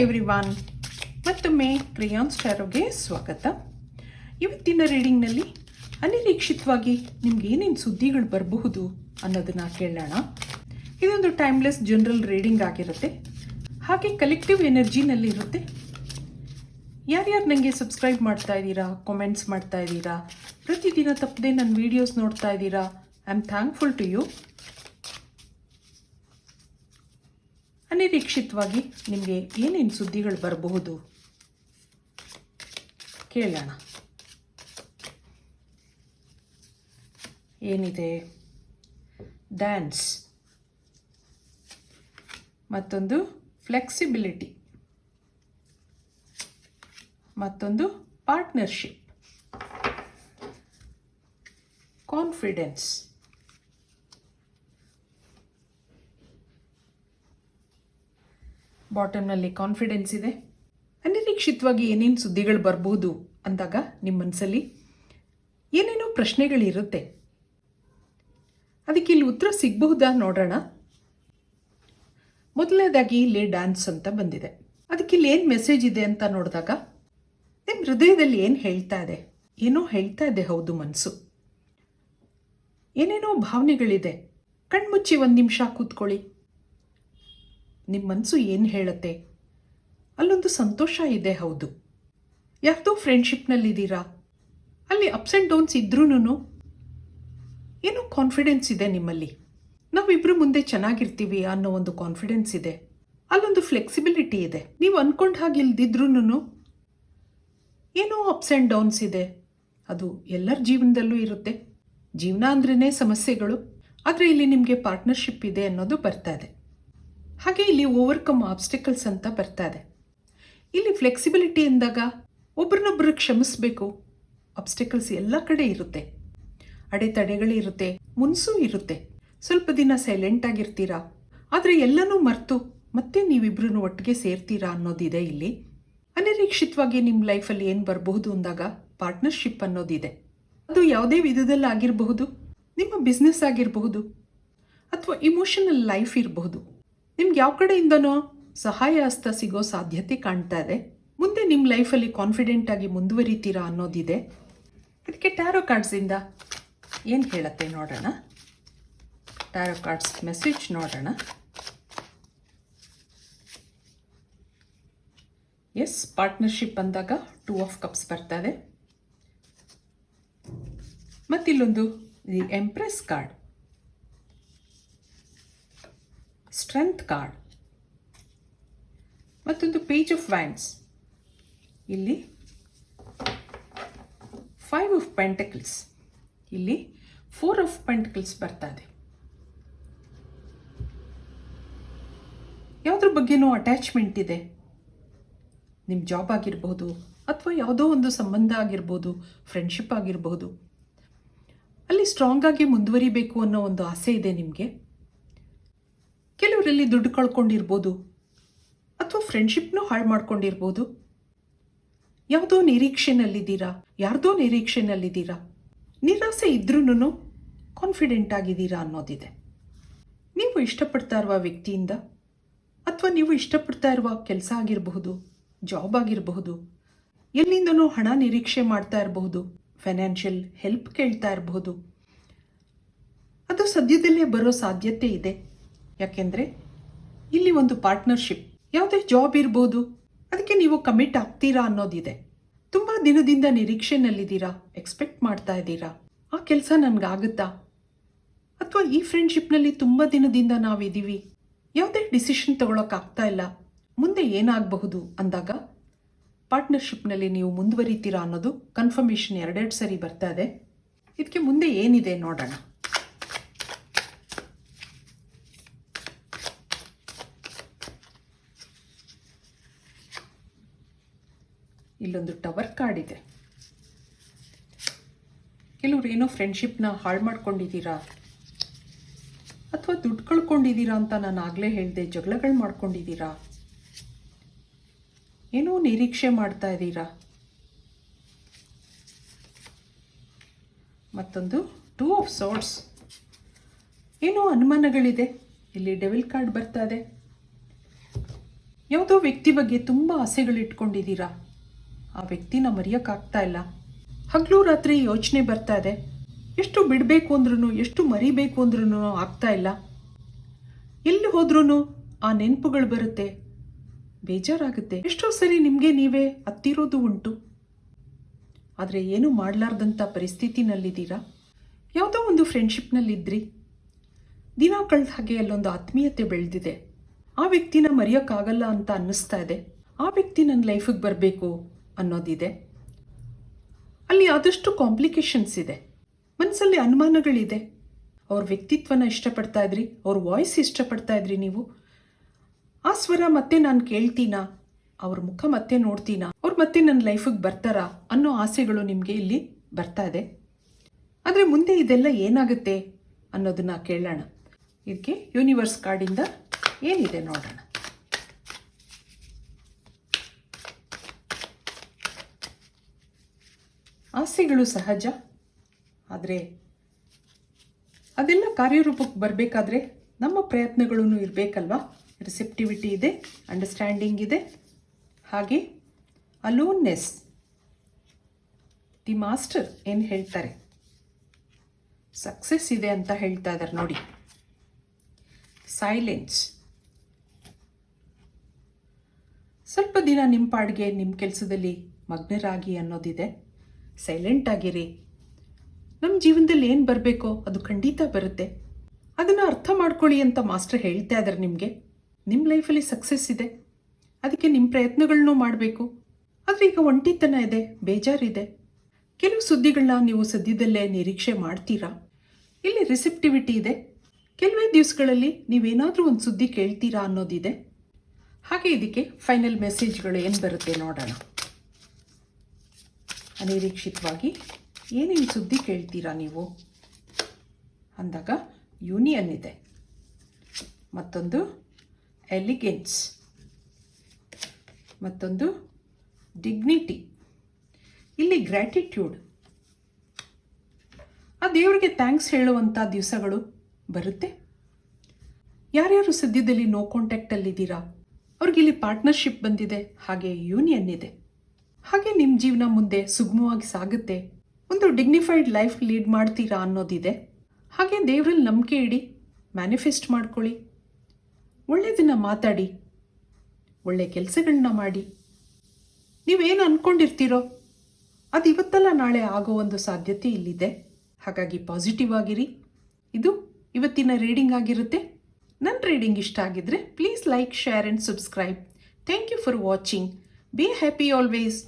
Everyone ಮತ್ತೊಮ್ಮೆ ಕ್ರಿಯಾನ್ ಸ್ಟಾರೋಗೆ ಸ್ವಾಗತ. ಇವತ್ತಿನ ರೀಡಿಂಗ್ನಲ್ಲಿ ಅನಿರೀಕ್ಷಿತವಾಗಿ ನಿಮ್ಗೆ ಏನೇನು ಸುದ್ದಿಗಳು ಬರಬಹುದು ಅನ್ನೋದನ್ನ ಕೇಳೋಣ. ಇದೊಂದು ಟೈಮ್ಲೆಸ್ ಜನರಲ್ ರೀಡಿಂಗ್ ಆಗಿರುತ್ತೆ. ಹಾಗೆ ಕಲೆಕ್ಟಿವ್ ಎನರ್ಜಿನಲ್ಲಿ ಇರುತ್ತೆ. ಯಾರ್ಯಾರು ನನಗೆ ಸಬ್ಸ್ಕ್ರೈಬ್ ಮಾಡ್ತಾ ಇದ್ದೀರಾ ಕಾಮೆಂಟ್ಸ್ ಮಾಡ್ತಾ ಇದ್ದೀರಾ, ಪ್ರತಿದಿನ ತಪ್ಪದೆ ನನ್ನ ವೀಡಿಯೋಸ್ ನೋಡ್ತಾ ಇದ್ದೀರಾ I am thankful to you ಅನಿರೀಕ್ಷಿತವಾಗಿ ನಿಮಗೆ ಏನೇನು ಸುದ್ದಿಗಳು ಬರಬಹುದು? ಕೇಳೋಣ. ಏನಿದೆ? ಡ್ಯಾನ್ಸ್. ಮತ್ತೊಂದು ಫ್ಲೆಕ್ಸಿಬಿಲಿಟಿ. ಮತ್ತೊಂದು ಪಾರ್ಟ್ನರ್ಶಿಪ್. ಕಾನ್ಫಿಡೆನ್ಸ್. ಬಾಟಮ್ನಲ್ಲಿ ಕಾನ್ಫಿಡೆನ್ಸ್ ಇದೆ. ಅನಿರೀಕ್ಷಿತವಾಗಿ ಏನೇನು ಸುದ್ದಿಗಳು ಬರಬಹುದು ಅಂದಾಗ ನಿಮ್ಮ ಮನಸ್ಸಲ್ಲಿ ಏನೇನೋ ಪ್ರಶ್ನೆಗಳಿರುತ್ತೆ. ಅದಕ್ಕೆ ಇಲ್ಲಿ ಉತ್ತರ ಸಿಗಬಹುದಾ ನೋಡೋಣ. ಮೊದಲನೇದಾಗಿ ಇಲ್ಲಿ ಡ್ಯಾನ್ಸ್ ಅಂತ ಬಂದಿದೆ. ಅದಕ್ಕೆ ಇಲ್ಲಿ ಏನು ಮೆಸೇಜ್ ಇದೆ ಅಂತ ನೋಡಿದಾಗ ನಿಮ್ಮ ಹೃದಯದಲ್ಲಿ ಏನು ಹೇಳ್ತಾ ಇದೆ? ಏನೋ ಹೇಳ್ತಾ ಇದೆ ಹೌದು ಮನಸ್ಸು ಏನೇನೋ ಭಾವನೆಗಳಿದೆ. ಕಣ್ಮುಚ್ಚಿ ಒಂದು ನಿಮಿಷ ಕೂತ್ಕೊಳ್ಳಿ. ನಿಮ್ಮ ಮನಸ್ಸು ಏನು ಹೇಳುತ್ತೆ? ಅಲ್ಲೊಂದು ಸಂತೋಷ ಇದೆ, ಹೌದು. ಯಾರ್ದೋ ಫ್ರೆಂಡ್ಶಿಪ್ನಲ್ಲಿದ್ದೀರಾ ಅಲ್ಲಿ ಅಪ್ಸ್ ಆ್ಯಂಡ್ ಡೌನ್ಸ್ ಇದ್ರೂ ಏನೋ ಕಾನ್ಫಿಡೆನ್ಸ್ ಇದೆ ನಿಮ್ಮಲ್ಲಿ. ನಾವಿಬ್ಬರು ಮುಂದೆ ಚೆನ್ನಾಗಿರ್ತೀವಿ ಅನ್ನೋ ಒಂದು ಕಾನ್ಫಿಡೆನ್ಸ್ ಇದೆ. ಅಲ್ಲೊಂದು ಫ್ಲೆಕ್ಸಿಬಿಲಿಟಿ ಇದೆ. ನೀವು ಅಂದ್ಕೊಂಡ ಹಾಗೆ ಇಲ್ದಿದ್ರೂ ಏನೋ ಅಪ್ಸ್ ಆ್ಯಂಡ್ ಡೌನ್ಸ್ ಇದೆ. ಅದು ಎಲ್ಲರ ಜೀವನದಲ್ಲೂ ಇರುತ್ತೆ. ಜೀವನ ಅಂದ್ರೇ ಸಮಸ್ಯೆಗಳು. ಆದರೆ ಇಲ್ಲಿ ನಿಮಗೆ ಪಾರ್ಟ್ನರ್ಶಿಪ್ ಇದೆ ಅನ್ನೋದು ಬರ್ತಾ ಇದೆ. ಹಾಗೆ ಇಲ್ಲಿ ಓವರ್ಕಮ್ ಆಬ್ಸ್ಟಿಕಲ್ಸ್ ಅಂತ ಬರ್ತಾ ಇದೆ. ಇಲ್ಲಿ ಫ್ಲೆಕ್ಸಿಬಿಲಿಟಿ ಎಂದಾಗ ಒಬ್ರನ್ನೊಬ್ಬರು ಕ್ಷಮಿಸಬೇಕು. ಆಬ್ಸ್ಟಿಕಲ್ಸ್ ಎಲ್ಲ ಕಡೆ ಇರುತ್ತೆ. ಅಡೆತಡೆಗಳಿರುತ್ತೆ ಮುನ್ಸೂ ಇರುತ್ತೆ. ಸ್ವಲ್ಪ ದಿನ ಸೈಲೆಂಟ್ ಆಗಿರ್ತೀರಾ? ಆದರೆ ಎಲ್ಲನೂ ಮರೆತು ಮತ್ತೆ ನೀವಿಬ್ರು ಒಟ್ಟಿಗೆ ಸೇರ್ತೀರಾ ಅನ್ನೋದಿದೆ ಇಲ್ಲಿ. ಅನಿರೀಕ್ಷಿತವಾಗಿ ನಿಮ್ಮ ಲೈಫಲ್ಲಿ ಏನು ಬರಬಹುದು ಅಂದಾಗ ಪಾರ್ಟ್ನರ್ಶಿಪ್ ಅನ್ನೋದಿದೆ. ಅದು ಯಾವುದೇ ವಿಧದಲ್ಲಿ ಆಗಿರಬಹುದು, ನಿಮ್ಮ ಬಿಸ್ನೆಸ್ ಆಗಿರಬಹುದು, ಅಥವಾ ಇಮೋಷನಲ್ ಲೈಫ್ ಇರಬಹುದು. ನಿಮ್ಗೆ ಯಾವ ಕಡೆಯಿಂದನೋ ಸಹಾಯ ಹಸ್ತ ಸಿಗೋ ಸಾಧ್ಯತೆ ಕಾಣ್ತಾ ಇದೆ. ಮುಂದೆ ನಿಮ್ಮ ಲೈಫಲ್ಲಿ ಕಾನ್ಫಿಡೆಂಟ್ ಆಗಿ ಮುಂದುವರಿತೀರಾ ಅನ್ನೋದಿದೆ. ಅದಕ್ಕೆ ಟ್ಯಾರೋ ಕಾರ್ಡ್ಸಿಂದ ಏನು ಹೇಳುತ್ತೆ ನೋಡೋಣ. ಟ್ಯಾರೋ ಕಾರ್ಡ್ಸ್ ಮೆಸೇಜ್ ನೋಡೋಣ. ಎಸ್ ಪಾರ್ಟ್ನರ್ಶಿಪ್ ಬಂದಾಗ ಟೂ ಆಫ್ ಕಪ್ಸ್ ಬರ್ತದೆ ಮತ್ತಿಲ್ಲೊಂದು the empress card strength card ಮತ್ತೊಂದು ಪೇಜ್ ಆಫ್ ವ್ಯಾಂಡ್ಸ್ ಇಲ್ಲಿ ಫೈವ್ ಆಫ್ ಪೆಂಟಕಲ್ಸ್ ಇಲ್ಲಿ ಫೋರ್ ಆಫ್ ಪೆಂಟಕಲ್ಸ್ ಬರ್ತಾ ಇದೆ. ಯಾವುದ್ರ ಬಗ್ಗೆನೂ ಅಟ್ಯಾಚ್ಮೆಂಟ್ ಇದೆ. ನಿಮ್ಮ ಜಾಬ್ ಆಗಿರ್ಬೋದು ಅಥವಾ ಯಾವುದೋ ಒಂದು ಸಂಬಂಧ ಆಗಿರ್ಬೋದು ಫ್ರೆಂಡ್ಶಿಪ್ ಆಗಿರಬಹುದು ಅಲ್ಲಿ ಸ್ಟ್ರಾಂಗ್ ಆಗಿ ಮುಂದುವರಿಬೇಕು ಅನ್ನೋ ಒಂದು ಆಸೆ ಇದೆ ನಿಮಗೆ. ಕೆಲವರಲ್ಲಿ ದುಡ್ಡು ಕಳ್ಕೊಂಡಿರ್ಬೋದು ಅಥವಾ ಫ್ರೆಂಡ್ಶಿಪ್ನೂ ಹಾಳು ಮಾಡ್ಕೊಂಡಿರ್ಬೋದು? ಯಾವುದೋ ನಿರೀಕ್ಷೆನಲ್ಲಿದ್ದೀರಾ? ಯಾರ್ದೋ ನಿರೀಕ್ಷೆನಲ್ಲಿದ್ದೀರಾ? ನಿರಾಸೆ ಇದ್ರೂ ಕಾನ್ಫಿಡೆಂಟ್ ಆಗಿದ್ದೀರಾ ಅನ್ನೋದಿದೆ. ನೀವು ಇಷ್ಟಪಡ್ತಾ ಇರುವ ವ್ಯಕ್ತಿಯಿಂದ ಅಥವಾ ನೀವು ಇಷ್ಟಪಡ್ತಾ ಇರುವ ಕೆಲಸ ಆಗಿರಬಹುದು ಜಾಬ್ ಆಗಿರಬಹುದು, ಎಲ್ಲಿಂದನೂ ಹಣ ನಿರೀಕ್ಷೆ ಮಾಡ್ತಾ ಇರಬಹುದು ಫೈನಾನ್ಷಿಯಲ್ ಹೆಲ್ಪ್ ಕೇಳ್ತಾ ಇರಬಹುದು, ಅದು ಸದ್ಯದಲ್ಲೇ ಬರೋ ಸಾಧ್ಯತೆ ಇದೆ. ಯಾಕೆಂದರೆ ಇಲ್ಲಿ ಒಂದು ಪಾರ್ಟ್ನರ್ಶಿಪ್ ಯಾವುದೇ ಜಾಬ್ ಇರ್ಬೋದು. ಅದಕ್ಕೆ ನೀವು ಕಮಿಟ್ ಆಗ್ತೀರಾ ಅನ್ನೋದಿದೆ. ತುಂಬ ದಿನದಿಂದ ನಿರೀಕ್ಷೆನಲ್ಲಿದ್ದೀರಾ ಎಕ್ಸ್ಪೆಕ್ಟ್ ಮಾಡ್ತಾ ಇದ್ದೀರಾ? ಆ ಕೆಲಸ ನನಗಾಗುತ್ತಾ? ಅಥವಾ ಈ ಫ್ರೆಂಡ್ಶಿಪ್ನಲ್ಲಿ ತುಂಬ ದಿನದಿಂದ ನಾವಿದ್ದೀವಿ. ಯಾವುದೇ ಡಿಸಿಷನ್ ತಗೊಳಕ್ಕಾಗ್ತಾ ಇಲ್ಲ. ಮುಂದೆ ಏನಾಗಬಹುದು ಅಂದಾಗ ಪಾರ್ಟ್ನರ್ಶಿಪ್ನಲ್ಲಿ ನೀವು ಮುಂದುವರಿತೀರಾ ಅನ್ನೋದು ಕನ್ಫರ್ಮೇಷನ್ ಎರಡೆರಡು ಸರಿ ಬರ್ತಾ ಇದೆ. ಇದಕ್ಕೆ ಮುಂದೆ ಏನಿದೆ ನೋಡೋಣ. ಇಲ್ಲೊಂದು ಟವರ್ ಕಾರ್ಡ್ ಇದೆ. ಕೆಲವ್ರು ಏನೋ ಫ್ರೆಂಡ್ಶಿಪ್ನ ಹಾಳು ಮಾಡ್ಕೊಂಡಿದ್ದೀರಾ? ಅಥವಾ ದುಡ್ಡು ಕಳ್ಕೊಂಡಿದ್ದೀರಾ ಅಂತ ನಾನು ಆಗಲೇ ಹೇಳಿದೆ ಜಗಳಗಳು ಮಾಡ್ಕೊಂಡಿದ್ದೀರಾ? ಏನೋ ನಿರೀಕ್ಷೆ ಮಾಡ್ತಾ ಇದ್ದೀರಾ? ಮತ್ತೊಂದು ಟೂ ಆಫ್ ಸೋರ್ಟ್ಸ್ ಏನೋ ಅನುಮಾನಗಳಿದೆ. ಇಲ್ಲಿ ಡೆವಿಲ್ ಕಾರ್ಡ್ ಬರ್ತಾ ಇದೆ. ಯಾವುದೋ ವ್ಯಕ್ತಿ ಬಗ್ಗೆ ತುಂಬ ಆಸೆಗಳಿಟ್ಕೊಂಡಿದ್ದೀರಾ? ಆ ವ್ಯಕ್ತಿನ ಮರೆಯೋಕ್ಕಾಗ್ತಾ ಇಲ್ಲ. ಹಗಲು ರಾತ್ರಿ ಯೋಚನೆ ಬರ್ತಾ ಇದೆ. ಎಷ್ಟು ಬಿಡಬೇಕು ಅಂದ್ರೂ ಎಷ್ಟು ಮರಿಬೇಕು ಅಂದ್ರೂ ಆಗ್ತಾ ಇಲ್ಲ. ಎಲ್ಲಿ ಹೋದ್ರೂ ಆ ನೆನಪುಗಳು ಬರುತ್ತೆ. ಬೇಜಾರಾಗುತ್ತೆ. ಎಷ್ಟೋ ಸರಿ ನಿಮಗೆ ನೀವೇ ಹತ್ತಿರೋದು ಉಂಟು. ಆದರೆ ಏನೂ ಮಾಡಲಾರ್ದಂಥ ಪರಿಸ್ಥಿತಿನಲ್ಲಿದ್ದೀರಾ? ಯಾವುದೋ ಒಂದು ಫ್ರೆಂಡ್ಶಿಪ್ನಲ್ಲಿದ್ದಿರಿ ದಿನ ಕಳೆದ ಹಾಗೆ ಅಲ್ಲೊಂದು ಆತ್ಮೀಯತೆ ಬೆಳೆದಿದೆ. ಆ ವ್ಯಕ್ತಿನ ಮರೆಯೋಕ್ಕಾಗಲ್ಲ ಅಂತ ಅನ್ನಿಸ್ತಾ ಇದೆ. ಆ ವ್ಯಕ್ತಿ ನನ್ನ ಲೈಫಿಗೆ ಬರಬೇಕು. ಅನ್ನೋದಿದೆ. ಅಲ್ಲಿ ಆದಷ್ಟು ಕಾಂಪ್ಲಿಕೇಶನ್ಸ್ ಇದೆ. ಮನಸ್ಸಲ್ಲಿ ಅನುಮಾನಗಳಿದೆ. ಅವ್ರ ವ್ಯಕ್ತಿತ್ವನ ಇಷ್ಟಪಡ್ತಾ ಇದ್ರಿ, ಅವ್ರ ವಾಯ್ಸ್ ಇಷ್ಟಪಡ್ತಾ ಇದ್ರಿ ನೀವು. ಆ ಸ್ವರ ಮತ್ತೆ ನಾನು ಕೇಳ್ತೀನಾ? ಅವ್ರ ಮುಖ ಮತ್ತೆ ನೋಡ್ತೀನಾ? ಅವ್ರು ಮತ್ತೆ ನನ್ನ ಲೈಫಿಗೆ ಬರ್ತಾರಾ? ಅನ್ನೋ ಆಸೆಗಳು ನಿಮಗೆ ಇಲ್ಲಿ ಬರ್ತಾ ಇದೆ. ಆದರೆ ಮುಂದೆ ಇದೆಲ್ಲ ಏನಾಗುತ್ತೆ ಅನ್ನೋದನ್ನ ಕೇಳೋಣ. ಇದಕ್ಕೆ ಯೂನಿವರ್ಸ್ ಕಾರ್ಡಿಂದ ಏನಿದೆ ನೋಡೋಣ. ಆಸೆಗಳು ಸಹಜ. ಆದರೆ ಅದೆಲ್ಲ ಕಾರ್ಯರೂಪಕ್ಕೆ ಬರಬೇಕಾದ್ರೆ ನಮ್ಮ ಪ್ರಯತ್ನಗಳೂ ಇರಬೇಕಲ್ವಾ? ರಿಸೆಪ್ಟಿವಿಟಿ ಇದೆ ಅಂಡರ್ಸ್ಟ್ಯಾಂಡಿಂಗ್ ಇದೆ. ಹಾಗೆ ಅಲೋನ್ನೆಸ್ ದಿ ಮಾಸ್ಟರ್ ಏನು ಹೇಳ್ತಾರೆ? ಸಕ್ಸಸ್ ಇದೆ ಅಂತ ಹೇಳ್ತಾ ಇದ್ದಾರೆ ನೋಡಿ. ಸೈಲೆನ್ಸ್ ಸ್ವಲ್ಪ ದಿನ ನಿಮ್ಮ ಪಾಡಿಗೆ ನಿಮ್ಮ ಕೆಲಸದಲ್ಲಿ ಮಗ್ನರಾಗಿ ಅನ್ನೋದಿದೆ. ಸೈಲೆಂಟ್ ಆಗಿರಿ. ನಮ್ಮ ಜೀವನದಲ್ಲಿ ಏನು ಬರಬೇಕೋ ಅದು ಖಂಡಿತ ಬರುತ್ತೆ. ಅದನ್ನು ಅರ್ಥ ಮಾಡ್ಕೊಳ್ಳಿ ಅಂತ ಮಾಸ್ಟರ್ ಹೇಳ್ತಾ ಇದ್ದಾರೆ ನಿಮಗೆ. ನಿಮ್ಮ ಲೈಫಲ್ಲಿ ಸಕ್ಸಸ್ ಇದೆ. ಅದಕ್ಕೆ ನಿಮ್ಮ ಪ್ರಯತ್ನಗಳನ್ನೂ ಮಾಡಬೇಕು. ಆದರೆ ಈಗ ಒಂಟಿತನ ಇದೆ, ಬೇಜಾರಿದೆ. ಕೆಲವು ಸುದ್ದಿಗಳನ್ನ ನೀವು ಸದ್ಯದಲ್ಲೇ ನಿರೀಕ್ಷೆ ಮಾಡ್ತೀರಾ? ಇಲ್ಲಿ ರಿಸೆಪ್ಟಿವಿಟಿ ಇದೆ. ಕೆಲವೇ ದಿವಸಗಳಲ್ಲಿ ನೀವೇನಾದರೂ ಒಂದು ಸುದ್ದಿ ಕೇಳ್ತೀರಾ ಅನ್ನೋದಿದೆ. ಹಾಗೆ ಇದಕ್ಕೆ ಫೈನಲ್ ಮೆಸೇಜ್ಗಳು ಏನು ಬರುತ್ತೆ ನೋಡೋಣ. ಅನಿರೀಕ್ಷಿತವಾಗಿ ಏನೇನು ಸುದ್ದಿ ಕೇಳ್ತೀರಾ ನೀವು? ಅಂದಾಗ ಯೂನಿಯನ್ ಇದೆ ಮತ್ತೊಂದು ಎಲಿಗೆನ್ಸ್ ಮತ್ತೊಂದು ಡಿಗ್ನಿಟಿ. ಇಲ್ಲಿ ಗ್ರ್ಯಾಟಿಟ್ಯೂಡ್. ಆ ದೇವರಿಗೆ ಥ್ಯಾಂಕ್ಸ್ ಹೇಳುವಂಥ ದಿವಸಗಳು ಬರುತ್ತೆ. ಯಾರ್ಯಾರು ಸದ್ಯದಲ್ಲಿ ನೋ ಕಾಂಟ್ಯಾಕ್ಟಲ್ಲಿದ್ದೀರಾ? ಅವ್ರಿಗೆ ಇಲ್ಲಿ ಪಾರ್ಟ್ನರ್ಶಿಪ್ ಬಂದಿದೆ, ಹಾಗೆ ಯೂನಿಯನ್ ಇದೆ ಹಾಗೆ ನಿಮ್ಮ ಜೀವನ ಮುಂದೆ ಸುಗಮವಾಗಿ ಸಾಗುತ್ತೆ. ಒಂದು ಡಿಗ್ನಿಫೈಡ್ ಲೈಫ್ ಲೀಡ್ ಮಾಡ್ತೀರಾ ಅನ್ನೋದಿದೆ. ಹಾಗೆ ದೇವರಲ್ಲಿ ನಂಬಿಕೆ ಇಡಿ ಮ್ಯಾನಿಫೆಸ್ಟ್ ಮಾಡ್ಕೊಳ್ಳಿ. ಒಳ್ಳೆಯದನ್ನು ಮಾತಾಡಿ, ಒಳ್ಳೆ ಕೆಲಸಗಳನ್ನ ಮಾಡಿ. ನೀವೇನು ಅಂದ್ಕೊಂಡಿರ್ತೀರೋ ಅದು ಇವತ್ತಲ್ಲ ನಾಳೆ ಆಗೋ ಒಂದು ಸಾಧ್ಯತೆ ಇಲ್ಲಿದೆ. ಹಾಗಾಗಿ ಪಾಸಿಟಿವ್ ಆಗಿರಿ. ಇದು ಇವತ್ತಿನ ರೀಡಿಂಗ್ ಆಗಿರುತ್ತೆ. ನನ್ನ ರೀಡಿಂಗ್ ಇಷ್ಟ ಆಗಿದ್ರೆ please like share and subscribe thank you for watching be happy always